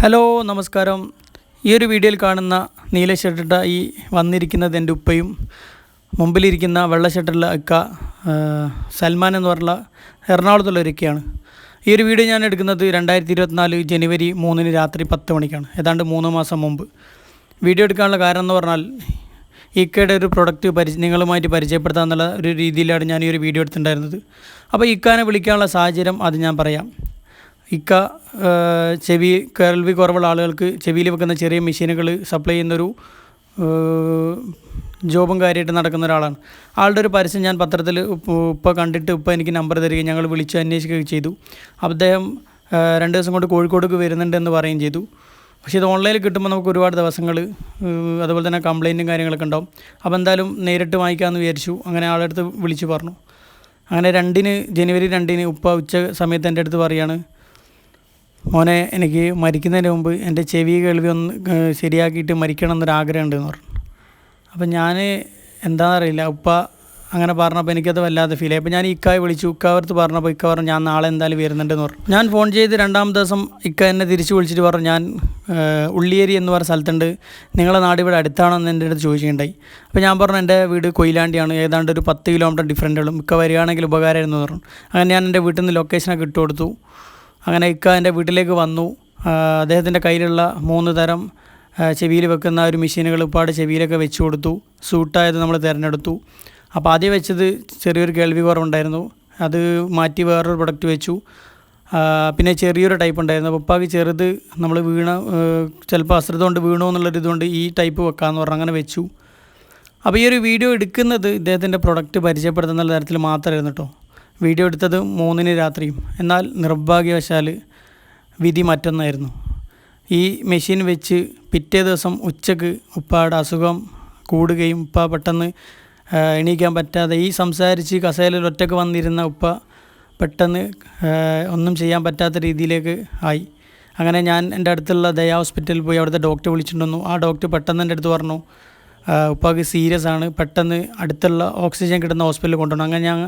Hello നമസ്കാരം. ഈ ഒരു വീഡിയോയിൽ കാണുന്ന നീല ഷർട്ടിട്ട ഈ വന്നിരിക്കുന്നത് എന്റെ ഉപ്പയും മുമ്പിലിരിക്കുന്ന വെള്ള ഷർട്ടുള്ള അക്ക സൽമാൻ എന്ന് പറഞ്ഞ എറണാകുളത്തുള്ള ഒരിക്കയാണ് ഈ ഒരു വീഡിയോ ഞാൻ എടുക്കുന്നത് രണ്ടായിരത്തി ഇരുപത്തിനാല് ജനുവരി മൂന്നിന് രാത്രി പത്ത് മണിക്കാണ്. ഏതാണ്ട് മൂന്ന് മാസം മുമ്പ്. വീഡിയോ എടുക്കാനുള്ള കാരണം എന്ന് പറഞ്ഞാൽ ഇക്കയുടെ ഒരു പ്രൊഡക്റ്റ് പരി നിങ്ങളുമായിട്ട് പരിചയപ്പെടുത്താമെന്നുള്ള ഒരു രീതിയിലാണ് ഞാൻ ഈ ഒരു വീഡിയോ എടുത്തിട്ടുണ്ടായിരുന്നത്. അപ്പോൾ ഇക്കാനെ വിളിക്കാനുള്ള സാഹചര്യം അത് ഞാൻ പറയാം. ഇക്ക ചെവി കേൾവി കുറവുള്ള ആളുകൾക്ക് ചെവിയിൽ വെക്കുന്ന ചെറിയ മെഷീനുകൾ സപ്ലൈ ചെയ്യുന്നൊരു ജോബും കാര്യമായിട്ട് നടക്കുന്ന ഒരാളാണ്. ആളുടെ ഒരു പരസ്യം ഞാൻ പത്രത്തിൽ ഉപ്പ കണ്ടിട്ട് ഉപ്പ എനിക്ക് നമ്പർ തരികയും ഞങ്ങൾ വിളിച്ച് അന്വേഷിക്കുകയും ചെയ്തു. അദ്ദേഹം രണ്ട് ദിവസം കൊണ്ട് കോഴിക്കോടേക്ക് വരുന്നുണ്ടെന്ന് പറയുകയും ചെയ്തു. പക്ഷേ ഇത് ഓൺലൈനിൽ കിട്ടുമ്പോൾ നമുക്ക് ഒരുപാട് ദിവസങ്ങൾ അതുപോലെ തന്നെ കംപ്ലൈന്റും കാര്യങ്ങളൊക്കെ ഉണ്ടാവും. അപ്പോൾ എന്തായാലും നേരിട്ട് വാങ്ങിക്കാമെന്ന് വിചാരിച്ചു. അങ്ങനെ ആളുടെ അടുത്ത് വിളിച്ച് പറഞ്ഞു. അങ്ങനെ രണ്ടിന് ജനുവരി രണ്ടിന് ഉപ്പ ഉച്ച സമയത്ത് എന്റെ അടുത്ത് പറയാണ് മോനെ എനിക്ക് മരിക്കുന്നതിന് മുമ്പ് എന്റെ ചെവി കേൾവി ഒന്ന് ശരിയാക്കിയിട്ട് മരിക്കണം എന്നൊരു ആഗ്രഹമുണ്ടെന്ന് പറഞ്ഞു. അപ്പം ഞാൻ എന്താണെന്നറിയില്ല ഉപ്പ അങ്ങനെ പറഞ്ഞപ്പോൾ എനിക്കത് വല്ലാതെ ഫീൽ ആയി. അപ്പോൾ ഞാൻ ഇക്കായെ വിളിച്ചു ഇക്കാവർത്ത് പറഞ്ഞപ്പോൾ ഇക്ക പറഞ്ഞു ഞാൻ നാളെ എന്തായാലും വരുന്നുണ്ടെന്ന് പറഞ്ഞു. ഞാൻ ഫോൺ ചെയ്ത് രണ്ടാമത്തെ ദിവസം ഇക്ക എന്നെ തിരിച്ച് വിളിച്ചിട്ട് പറഞ്ഞു ഞാൻ ഉള്ളിയേരി എന്ന് പറഞ്ഞ സ്ഥലത്തുണ്ട്. നിങ്ങളെ നാട് ഇവിടെ അടുത്താണെന്ന് എന്റെ അടുത്ത് ചോദിച്ചിട്ടുണ്ടായി. അപ്പോൾ ഞാൻ പറഞ്ഞു എന്റെ വീട് കൊയിലാണ്ടിയാണ്. ഏതാണ്ട് ഒരു പത്ത് കിലോമീറ്റർ ഡിഫറന്റുകളും ഇക്ക വരികയാണെങ്കിൽ ഉപകാരമായിരുന്നു പറഞ്ഞു. അങ്ങനെ ഞാൻ എന്റെ വീട്ടിൽ നിന്ന് ലൊക്കേഷനൊക്കെ ഇട്ട് കൊടുത്തു അങ്ങനെ ഇക്ക എന്റെ വീട്ടിലേക്ക് വന്നു. അദ്ദേഹത്തിന്റെ കയ്യിലുള്ള മൂന്ന് തരം ചെവിയിൽ വെക്കുന്ന ഒരു മെഷീനുകൾ ഉപ്പാട് ചെവിയിലൊക്കെ വെച്ച് കൊടുത്തു. സൂട്ടായത് നമ്മൾ തിരഞ്ഞെടുത്തു. അപ്പോൾ ആദ്യം വെച്ചത് ചെറിയൊരു കേൾവി കുറവുണ്ടായിരുന്നു. അത് മാറ്റി വേറൊരു പ്രൊഡക്റ്റ് വെച്ചു. പിന്നെ ചെറിയൊരു ടൈപ്പ് ഉണ്ടായിരുന്നു. അപ്പോൾ ഉപ്പാക്ക് ചെറുത് നമ്മൾ വീണ ചിലപ്പോൾ അശ്രദ്ധ കൊണ്ട് വീണോ എന്നുള്ളൊരു ഇതുകൊണ്ട് ഈ ടൈപ്പ് വെക്കാമെന്ന് പറഞ്ഞു അങ്ങനെ വെച്ചു. അപ്പോൾ ഈ ഒരു വീഡിയോ എടുക്കുന്നത് ഇദ്ദേഹത്തിന്റെ പ്രൊഡക്റ്റ് പരിചയപ്പെടുത്തുന്ന തരത്തിൽ മാത്രമായിരുന്നു കേട്ടോ. വീഡിയോ എടുത്തത് മൂന്നിന് രാത്രിയും. എന്നാൽ നിർഭാഗ്യവശാൽ വിധി മറ്റൊന്നായിരുന്നു. ഈ മെഷീൻ വെച്ച് പിറ്റേ ദിവസം ഉച്ചയ്ക്ക് ഉപ്പയുടെ അസുഖം കൂടുകയും ഉപ്പ പെട്ടെന്ന് എണീക്കാൻ പറ്റാതെ ഈ സംസാരിച്ച് കസേലയിൽ ഒറ്റയ്ക്ക് വന്നിരുന്ന ഉപ്പ പെട്ടെന്ന് ഒന്നും ചെയ്യാൻ പറ്റാത്ത രീതിയിലേക്ക് ആയി. അങ്ങനെ ഞാൻ എന്റെ അടുത്തുള്ള ദയ ഹോസ്പിറ്റലിൽ പോയി അവിടുത്തെ ഡോക്ടറെ വിളിച്ചിട്ടുണ്ടെന്നു. ആ ഡോക്ടർ പെട്ടെന്ന് എന്റെ അടുത്ത് പറഞ്ഞു ഉപ്പാക്ക് സീരിയസ് ആണ്. പെട്ടെന്ന് അടുത്തുള്ള ഓക്സിജൻ കിട്ടുന്ന ഹോസ്പിറ്റലിൽ കൊണ്ടുപോകണം അങ്ങനെ ഞാൻ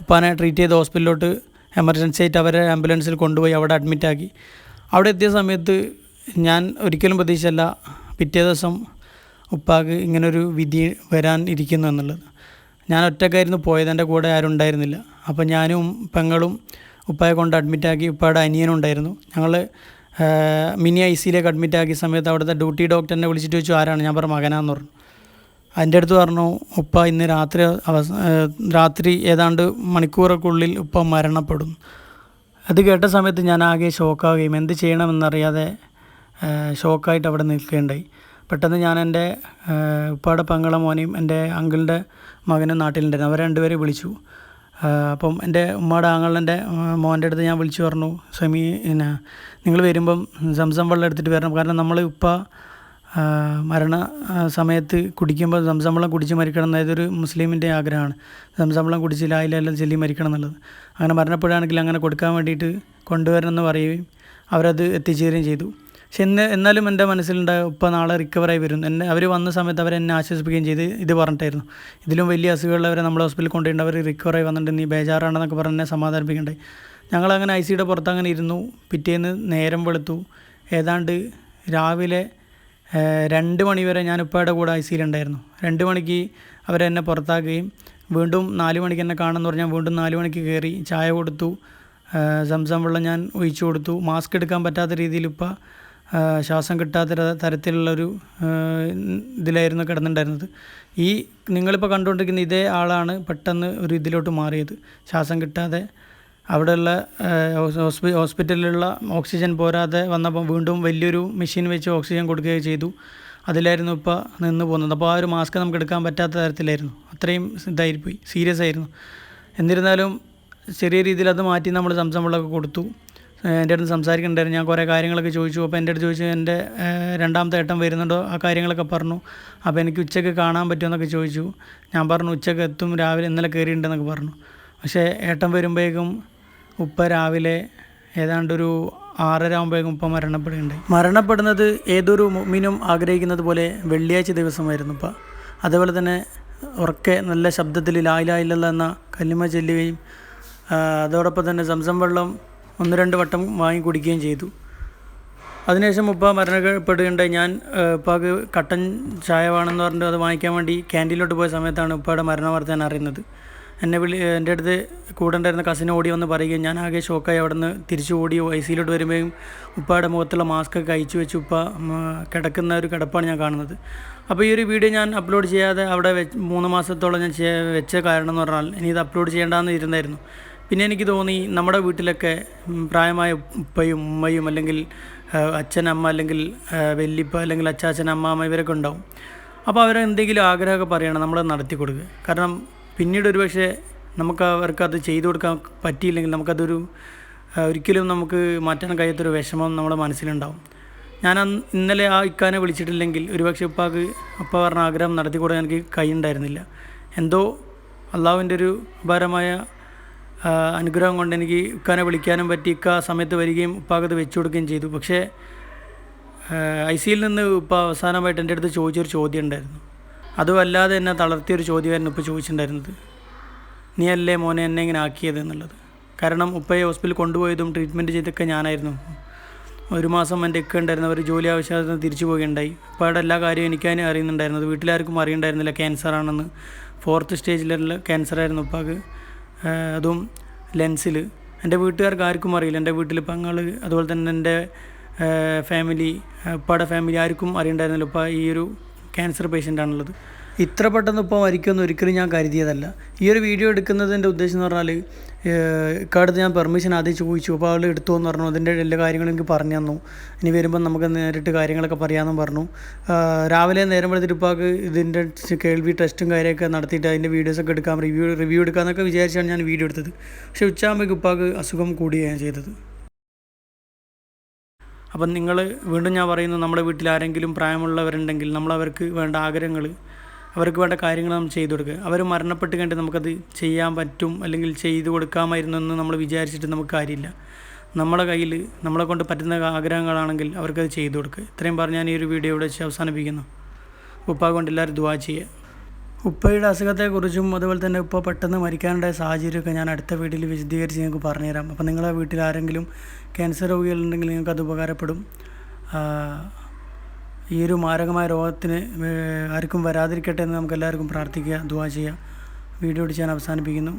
ഉപ്പാനെ ട്രീറ്റ് ചെയ്ത ഹോസ്പിറ്റലിലോട്ട് എമർജൻസി ആയിട്ട് അവരെ ആംബുലൻസിൽ കൊണ്ടുപോയി അവിടെ അഡ്മിറ്റാക്കി അവിടെ എത്തിയ സമയത്ത് ഞാൻ ഒരിക്കലും പ്രതീക്ഷിച്ചല്ല പിറ്റേ ദിവസം ഉപ്പാക്ക് ഇങ്ങനൊരു വിധി വരാൻ ഇരിക്കുന്നു എന്നുള്ളത്. ഞാൻ ഒറ്റക്കായിരുന്നു പോയത്. എന്റെ കൂടെ ആരും ഉണ്ടായിരുന്നില്ല. അപ്പോൾ ഞാനും പെങ്ങളും ഉപ്പായെ കൊണ്ട് അഡ്മിറ്റാക്കി ഉപ്പായുടെ അനിയനും ഉണ്ടായിരുന്നു. ഞങ്ങൾ മിനി ഐ സിയിലേക്ക് അഡ്മിറ്റാക്കിയ സമയത്ത് അവിടുത്തെ ഡ്യൂട്ടി ഡോക്ടറിനെ വിളിച്ചിട്ട് വെച്ചു ആരാണ്? ഞാൻ പറഞ്ഞു മകനാന്ന് പറഞ്ഞു. അതിന്റെ അടുത്ത് പറഞ്ഞു ഉപ്പ ഇന്ന് രാത്രി അവസ രാത്രി ഏതാണ്ട് മണിക്കൂറൊക്കെയുള്ളിൽ ഉപ്പ മരണപ്പെടും. അത് കേട്ട സമയത്ത് ഞാൻ ആകെ ഷോക്കാവുകയും എന്ത് ചെയ്യണമെന്നറിയാതെ ഷോക്കായിട്ട് അവിടെ നിൽക്കുകയുണ്ടായി പെട്ടെന്ന് ഞാൻ എന്റെ ഉപ്പയുടെ പങ്കള മോനെയും എന്റെ അങ്കിളിന്റെ മകനും നാട്ടിലുണ്ടായിരുന്നു. അവരെ രണ്ടുപേരെ വിളിച്ചു. അപ്പം എന്റെ ഉമ്മയുടെ ആങ്ങളിന്റെ മോന്റെ അടുത്ത് ഞാൻ വിളിച്ചു പറഞ്ഞു സമി പിന്നെ നിങ്ങൾ വരുമ്പം സംസം വെള്ളം എടുത്തിട്ട് വരണം. കാരണം നമ്മൾ ഉപ്പ മരണ സമയത്ത് കുടിക്കുമ്പോൾ സംസമ്പളം കുടിച്ച് മരിക്കണം എന്നത് ഒരു മുസ്ലിമിന്റെ ആഗ്രഹമാണ്. സംസമ്പളം കുടിച്ച് ലായിലെല്ലാം ചൊല്ലി മരിക്കണം എന്നുള്ളത്. അങ്ങനെ മരണപ്പെടുകയാണെങ്കിൽ അങ്ങനെ കൊടുക്കാൻ വേണ്ടിയിട്ട് കൊണ്ടുവരണം എന്ന് പറയുകയും അവരത് എത്തിച്ചേരുകയും ചെയ്തു. പക്ഷെ എന്ന് എന്നാലും എന്റെ മനസ്സിലുണ്ടായ ഉപ്പ നാളെ റിക്കവറായി വരും എന്നെ അവർ വന്ന സമയത്ത് അവരെന്നെ ആശ്വസിപ്പിക്കുകയും ചെയ്ത് ഇത് പറഞ്ഞിട്ടായിരുന്നു. ഇതിലും വലിയ അസുഖമുള്ളവരെ നമ്മൾ ഹോസ്പിറ്റലിൽ കൊണ്ടുപോയിട്ട് അവർ റിക്കവറായി വന്നിട്ട് നീ ബേജാറാണെന്നൊക്കെ പറഞ്ഞ് എന്നെ സമാധാനിപ്പിക്കണ്ടേ? ഞങ്ങളങ്ങനെ ഐ സിയുടെ പുറത്ത് അങ്ങനെ ഇരുന്നു. പിറ്റേന്ന് നേരം വെളുത്തു. ഏതാണ്ട് രാവിലെ രണ്ട് മണി വരെ ഞാൻ ഉപ്പയുടെ കൂടെ ഐ സിയിലുണ്ടായിരുന്നു രണ്ട് മണിക്ക് അവരെന്നെ പുറത്താക്കുകയും വീണ്ടും നാല് മണിക്ക് എന്നെ കാണുമെന്ന് പറഞ്ഞാൽ വീണ്ടും നാല് മണിക്ക് കയറി ചായ കൊടുത്തു. സംസം വെള്ളം ഞാൻ ഒഴിച്ചു കൊടുത്തു. മാസ്ക് എടുക്കാൻ പറ്റാത്ത രീതിയിൽ ഇപ്പം ശ്വാസം കിട്ടാത്ത തരത്തിലുള്ളൊരു ഇതിലായിരുന്നു കിടന്നിട്ടുണ്ടായിരുന്നത് ഈ നിങ്ങളിപ്പോൾ കണ്ടുകൊണ്ടിരിക്കുന്ന ഇതേ ആളാണ് പെട്ടെന്ന് ഒരു ഇതിലോട്ട് മാറിയത്. ശ്വാസം കിട്ടാതെ അവിടെയുള്ള ഹോസ്പിറ്റലിലുള്ള ഓക്സിജൻ പോരാതെ വന്നപ്പോൾ വീണ്ടും വലിയൊരു മെഷീൻ വെച്ച് ഓക്സിജൻ കൊടുക്കുകയും ചെയ്തു. അതിലായിരുന്നു ഇപ്പോൾ നിന്ന് പോകുന്നത്. അപ്പോൾ ആ ഒരു മാസ്ക് നമുക്ക് എടുക്കാൻ പറ്റാത്ത തരത്തിലായിരുന്നു. അത്രയും ഇതായിപ്പോയി. സീരിയസ് ആയിരുന്നു. എന്നിരുന്നാലും ചെറിയ രീതിയിൽ അത് മാറ്റി നമ്മൾ സംസം കൊടുത്തു. എന്റെ അടുത്ത് സംസാരിക്കണ്ടായിരുന്നു ഞാൻ കുറേ കാര്യങ്ങളൊക്കെ ചോദിച്ചു. അപ്പോൾ എന്റെ അടുത്ത് ചോദിച്ചു എന്റെ രണ്ടാമത്തെ ഏട്ടൻ വരുന്നുണ്ടോ? ആ കാര്യങ്ങളൊക്കെ പറഞ്ഞു. അപ്പോൾ എനിക്ക് ഉച്ചയ്ക്ക് കാണാൻ പറ്റുമെന്നൊക്കെ ചോദിച്ചു. ഞാൻ പറഞ്ഞു ഉച്ചയ്ക്ക് എത്തും രാവിലെ ഇന്നലെ കയറിയിട്ടുണ്ടെന്നൊക്കെ പറഞ്ഞു. പക്ഷേ ഏട്ടൻ വരുമ്പോഴേക്കും ഉപ്പ രാവിലെ ഏതാണ്ടൊരു ആറര ആകുമ്പോഴേക്കും ഉപ്പ മരണപ്പെടുകയുണ്ടായി. മരണപ്പെടുന്നത് ഏതൊരു മുഅ്മിനും ആഗ്രഹിക്കുന്നത് പോലെ വെള്ളിയാഴ്ച ദിവസമായിരുന്നു ഉപ്പ. അതേപോലെ തന്നെ ഉറക്കെ നല്ല ശബ്ദത്തിൽ ലായിലായില്ല എന്ന കല്ലിമ ചെല്ലുകയും അതോടൊപ്പം തന്നെ സംസം വെള്ളം ഒന്ന് രണ്ട് വട്ടം വാങ്ങി കുടിക്കുകയും ചെയ്തു. അതിനുശേഷം ഉപ്പ മരണപ്പെടുകയുണ്ടായി. ഞാൻ ഉപ്പാക്ക് കട്ടൻ ചായ വേണമെന്ന് പറഞ്ഞിട്ട് അത് വാങ്ങിക്കാൻ വേണ്ടി ക്യാന്റീനിലോട്ട് പോയ സമയത്താണ് ഉപ്പയുടെ മരണം വാർത്ത ഞാൻ അറിയുന്നത്. എന്നെ വിളി എന്റെ അടുത്ത് കൂടെ ഉണ്ടായിരുന്ന കസിൻ ഓടി വന്ന് പറയുകയും ഞാൻ ആകെ ഷോക്കായി അവിടെ നിന്ന് തിരിച്ചു ഓടി ഐ സിയിലോട്ട് വരുമ്പോഴും ഉപ്പയുടെ മുഖത്തുള്ള മാസ്ക് ഒക്കെ അയച്ചു വെച്ച് ഉപ്പ കിടക്കുന്ന ഒരു കിടപ്പാണ് ഞാൻ കാണുന്നത്. അപ്പോൾ ഈ ഒരു വീഡിയോ ഞാൻ അപ്ലോഡ് ചെയ്യാതെ അവിടെ മൂന്ന് മാസത്തോളം ഞാൻ വെച്ച കാരണം എന്ന് പറഞ്ഞാൽ ഇനി ഇത് അപ്ലോഡ് ചെയ്യേണ്ടെന്ന് ഇരുന്നായിരുന്നു. പിന്നെ എനിക്ക് തോന്നി നമ്മുടെ വീട്ടിലൊക്കെ പ്രായമായ ഉപ്പയും ഉമ്മയും അല്ലെങ്കിൽ അച്ഛനമ്മ അമ്മ അല്ലെങ്കിൽ വല്യപ്പ അല്ലെങ്കിൽ അച്ചാച്ചൻ അമ്മാമ്മ ഇവരൊക്കെ ഉണ്ടാവും. അപ്പോൾ അവരെന്തെങ്കിലും ആഗ്രഹമൊക്കെ പറയണം നമ്മൾ നടത്തി കൊടുക്കുക കാരണം പിന്നീട് ഒരു പക്ഷേ നമുക്ക് അവർക്ക് അത് ചെയ്തു കൊടുക്കാൻ പറ്റിയില്ലെങ്കിൽ നമുക്കതൊരു ഒരിക്കലും നമുക്ക് മാറ്റാൻ കഴിയാത്തൊരു വിഷമം നമ്മുടെ മനസ്സിലുണ്ടാവും. ഞാൻ ഇന്നലെ ആ ഇക്കാനെ വിളിച്ചിട്ടില്ലെങ്കിൽ ഒരുപക്ഷെ ഉപ്പാക്ക് അപ്പ പറഞ്ഞ ആഗ്രഹം നടത്തി കൊടുക്കാൻ എനിക്ക് കഴിയുണ്ടായിരുന്നില്ല എന്തോ അള്ളാഹുവിന്റെ ഒരു അപാരമായ അനുഗ്രഹം കൊണ്ട് എനിക്ക് ഇക്കാനെ വിളിക്കാനും പറ്റി ഇക്ക സമയത്ത് വരികയും ഉപ്പാക്ക് അത് വെച്ചു കൊടുക്കുകയും ചെയ്തു. പക്ഷേ ഐ സിയിൽ നിന്ന് ഇപ്പോൾ അവസാനമായിട്ട് എന്റെ അടുത്ത് ചോദിച്ചൊരു ചോദ്യം ഉണ്ടായിരുന്നു. അതും അല്ലാതെ എന്നെ തളർത്തിയൊരു ചോദ്യമായിരുന്നു ഇപ്പോൾ ചോദിച്ചിട്ടുണ്ടായിരുന്നത്. നീ അല്ലേ മോനെ എന്നെ ഇങ്ങനെ ആക്കിയത് എന്നുള്ളത്? കാരണം ഉപ്പയെ ഹോസ്പിറ്റലിൽ കൊണ്ടുപോയതും ട്രീറ്റ്മെന്റ് ചെയ്തൊക്കെ ഞാനായിരുന്നു. ഒരു മാസം എന്റെ ഇക്ക ഉണ്ടായിരുന്നു. അവർ ജോലി ആവശ്യത്തിന് തിരിച്ചു പോവുകയുണ്ടായി. ഉപ്പയുടെ എല്ലാ കാര്യവും എനിക്കതിനെ അറിയുന്നുണ്ടായിരുന്നത്. വീട്ടിലാർക്കും അറിയണ്ടായിരുന്നില്ല ക്യാൻസർ ആണെന്ന്. ഫോർത്ത് സ്റ്റേജിലുള്ള ക്യാൻസർ ആയിരുന്നു ഉപ്പാക്ക്. അതും ലെൻസിൽ എന്റെ വീട്ടുകാർക്ക് ആർക്കും അറിയില്ല. എന്റെ വീട്ടിൽ പെങ്ങൾ അതുപോലെ തന്നെ എന്റെ ഫാമിലി ഉപ്പയുടെ ഫാമിലി ആർക്കും അറിയണ്ടായിരുന്നില്ല. ഉപ്പ ഈ ഒരു ക്യാൻസർ പേഷ്യന്റ് ആണുള്ളത്. ഇത്ര പെട്ടെന്ന് ഇപ്പോൾ മരിക്കുമെന്ന് ഒരിക്കലും ഞാൻ കരുതിയതല്ല. ഈ ഒരു വീഡിയോ എടുക്കുന്നതിന്റെ ഉദ്ദേശം എന്ന് പറഞ്ഞാൽ ഇക്കാടുത്ത് ഞാൻ പെർമിഷൻ ആദ്യം ചോദിച്ചു. അപ്പോൾ അവൾ എടുത്തു എന്ന് പറഞ്ഞു. അതിന്റെ എല്ലാ കാര്യങ്ങളും എനിക്ക് പറഞ്ഞു തന്നു. ഇനി വരുമ്പോൾ നമുക്ക് നേരിട്ട് കാര്യങ്ങളൊക്കെ പറയാമെന്നും പറഞ്ഞു. രാവിലെ നേരം വെളുത്തിരിപ്പാക്ക് ഇതിന്റെ കേൾവി ടെസ്റ്റും കാര്യമൊക്കെ നടത്തിയിട്ട് അതിന്റെ വീഡിയോസൊക്കെ എടുക്കാം റിവ്യൂ റിവ്യൂ എടുക്കാമെന്നൊക്കെ വിചാരിച്ചാണ് ഞാൻ വീഡിയോ എടുത്തത്. പക്ഷേ ഉച്ചയാകുമ്പോൾ ഉപ്പാക്ക് അസുഖം കൂടുകയാണ് ചെയ്തത്. അപ്പം നിങ്ങൾ വീണ്ടും ഞാൻ പറയുന്നു നമ്മുടെ വീട്ടിൽ ആരെങ്കിലും പ്രായമുള്ളവരുണ്ടെങ്കിൽ നമ്മൾ അവർക്ക് വേണ്ട ആഗ്രഹങ്ങൾ അവർക്ക് വേണ്ട കാര്യങ്ങൾ നമ്മൾ ചെയ്തു കൊടുക്കുക. അവർ മരണപ്പെട്ട് കണ്ട് നമുക്കത് ചെയ്യാൻ പറ്റും അല്ലെങ്കിൽ ചെയ്തു കൊടുക്കാമായിരുന്നു എന്ന് നമ്മൾ വിചാരിച്ചിട്ട് നമുക്ക് കാര്യമില്ല. നമ്മുടെ കയ്യിൽ നമ്മളെ കൊണ്ട് പറ്റുന്ന ആഗ്രഹങ്ങളാണെങ്കിൽ അവർക്കത് ചെയ്തു കൊടുക്കുക. ഇത്രയും പറഞ്ഞ് ഞാൻ ഈ ഒരു വീഡിയോ ഇവിടെ വെച്ച് അവസാനിപ്പിക്കുന്നു. ഉപ്പാ കൊണ്ട് എല്ലാവരും ദുവാ ചെയ്യുക. ഉപ്പയുടെ അസുഖത്തെക്കുറിച്ചും അതുപോലെ തന്നെ ഉപ്പ പെട്ടെന്ന് മരിക്കാനുണ്ടായ സാഹചര്യമൊക്കെ ഞാൻ അടുത്ത വീട്ടിൽ വിശദീകരിച്ച് നിങ്ങൾക്ക് പറഞ്ഞുതരാം. അപ്പോൾ നിങ്ങളുടെ വീട്ടിൽ ആരെങ്കിലും ക്യാൻസർ രോഗികളുണ്ടെങ്കിൽ നിങ്ങൾക്ക് അത് ഉപകാരപ്പെടും. ഈ ഒരു മാരകമായ രോഗത്തിന് ആർക്കും വരാതിരിക്കട്ടെ എന്ന് നമുക്ക് എല്ലാവർക്കും പ്രാർത്ഥിക്കുക ദുവാ ചെയ്യുക. വീഡിയോ ഞാൻ അവസാനിപ്പിക്കുന്നു.